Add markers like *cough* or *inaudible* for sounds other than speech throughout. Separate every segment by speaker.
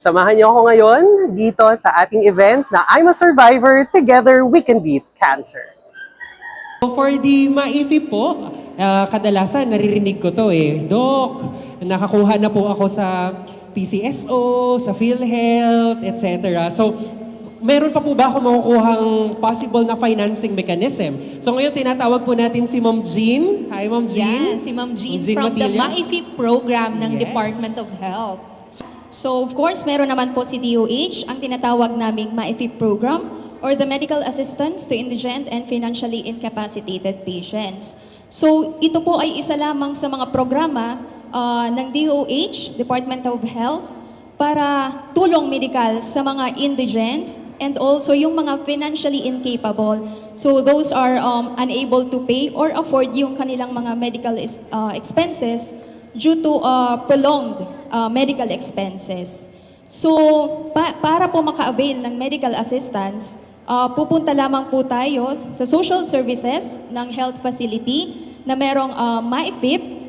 Speaker 1: Samahan niyo ako ngayon dito sa ating event na I'm a Survivor, Together We Can Beat Cancer.
Speaker 2: So for the maifi po, ah, kadalasan naririnig ko to eh, Dok, nakakuha na po ako sa PCSO, sa PhilHealth, etc. So, meron pa po ba ako makukuhang possible na financing mechanism? So ngayon tinatawag po natin si Ma'am Jean. Hi Ma'am Jean.
Speaker 3: Yan, si Ma'am Jean,
Speaker 2: Jean
Speaker 3: from the
Speaker 2: Matilla.
Speaker 3: MAIFI program ng
Speaker 2: Yes.
Speaker 3: Department of Health. So of course, meron naman po si DOH, ang tinatawag naming MAIFI program or the Medical Assistance to Indigent and Financially Incapacitated Patients. So ito po ay isa lamang sa mga programa ah, ng DOH, Department of Health, para tulong medikal sa mga indigents and also yung mga financially incapable. So those are um, unable to pay or afford yung kanilang mga medical uh, expenses due to uh, prolonged uh, medical expenses. So pa- para po maka-avail ng medical assistance, uh, pupunta lamang po tayo sa social services ng health facility na merong uh, MyFIP,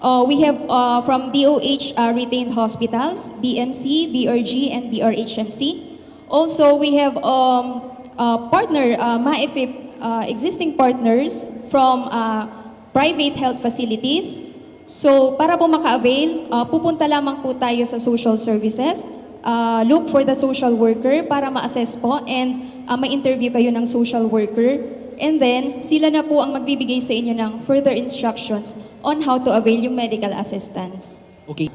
Speaker 3: Uh, we have uh, from DOH uh, retained hospitals, BMC, BRG, and BRHMC. Also, we have um, uh, partner, uh, MAIFIP, uh, existing partners from uh, private health facilities. So, para po maka-avail, uh, pupunta lamang po tayo sa social services. Uh, look for the social worker para ma-assess po and uh, ma-interview kayo ng social worker. And then, sila na po ang magbibigay sa inyo ng further instructions on how to avail yung medical assistance.
Speaker 2: Okay.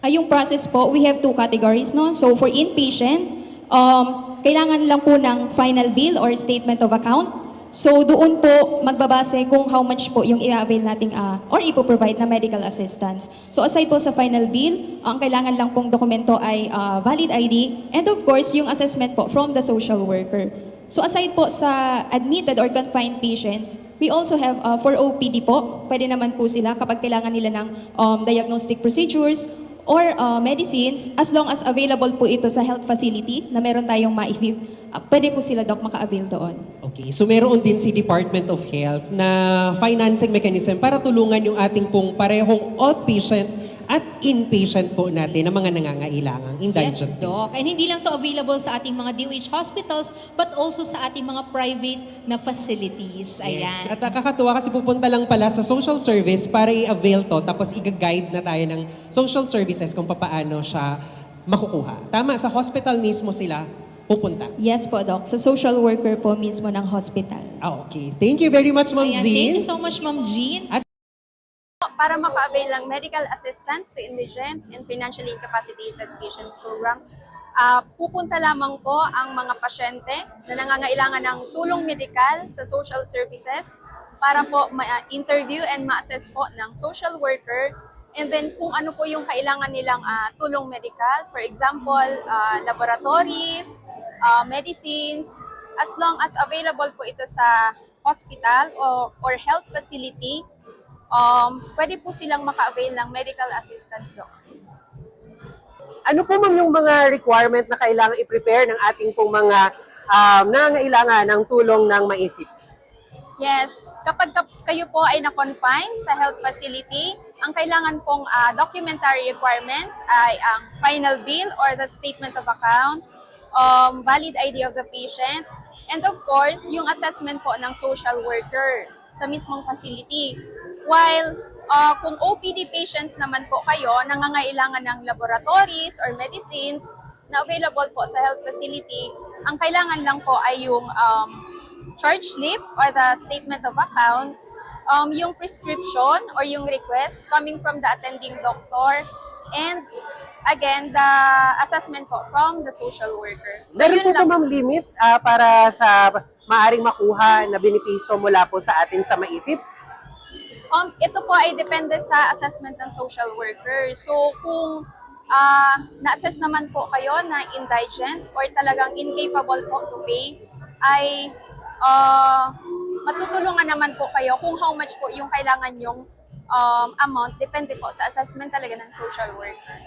Speaker 3: Ay, yung process po, we have two categories, no? So, for inpatient, um, kailangan lang po ng final bill or statement of account. So, doon po magbabase kung how much po yung i-avail nating ah, or ipo-provide na medical assistance. So, aside po sa final bill, ang kailangan lang pong dokumento ay ah, valid ID and of course, yung assessment po from the social worker. So aside po sa admitted or confined patients, we also have uh, for OPD po, pwede naman po sila kapag kailangan nila ng um, diagnostic procedures or uh, medicines, as long as available po ito sa health facility na meron tayong MAIFIP, uh, *laughs* pwede po sila doc maka-avail doon.
Speaker 2: Okay, so meron din si Department of Health na financing mechanism para tulungan yung ating pong parehong outpatient at inpatient po natin na mga nangangailangang
Speaker 4: Yes,
Speaker 2: indigent
Speaker 4: Doc.
Speaker 2: patients.
Speaker 4: And hindi lang to available sa ating mga DOH hospitals, but also sa ating mga private na facilities. Ayan.
Speaker 2: Yes. At nakakatuwa kasi pupunta lang pala sa social service para i-avail to tapos i-guide na tayo ng social services kung paano siya makukuha. Tama, sa hospital mismo sila pupunta.
Speaker 3: Yes po, Doc. Sa social worker po mismo ng hospital.
Speaker 2: Ah, okay. Thank you very much, Ma'am
Speaker 4: Ayan.
Speaker 2: Jean.
Speaker 4: Thank you so much, Ma'am Jean.
Speaker 5: para maka-avail ng medical assistance to indigent and financially incapacitated patients program, ah, pupunta lamang po ang mga pasyente na nangangailangan ng tulong medikal sa social services para po ma-interview and ma-assess po ng social worker and then kung ano po yung kailangan nilang ah, tulong medical, for example, ah, laboratories, ah, medicines, as long as available po ito sa hospital o, or health facility, um, pwede po silang maka-avail ng medical assistance doon.
Speaker 1: Ano po ma'am yung mga requirement na kailangan i-prepare ng ating pong mga um, nangangailangan ng tulong ng maisip?
Speaker 5: Yes, kapag kap- kayo po ay na-confine sa health facility, ang kailangan pong ah, documentary requirements ay ang final bill or the statement of account, um, valid ID of the patient, and of course, yung assessment po ng social worker sa mismong facility. While ah, kung OPD patients naman po kayo, nangangailangan ng laboratories or medicines na available po sa health facility, ang kailangan lang po ay yung um, charge slip or the statement of account, um, yung prescription or yung request coming from the attending doctor, and again, the assessment po from the social worker. So,
Speaker 1: Meron po ma'am limit ah, para sa maaring makuha na benepisyo mula po sa atin sa maipip?
Speaker 5: Um, ito po ay depende sa assessment ng social worker. So, kung ah, na-assess naman po kayo na indigent or talagang incapable po to pay, ay ah, matutulungan naman po kayo kung how much po yung kailangan yung um, amount. Depende po sa assessment talaga ng social worker.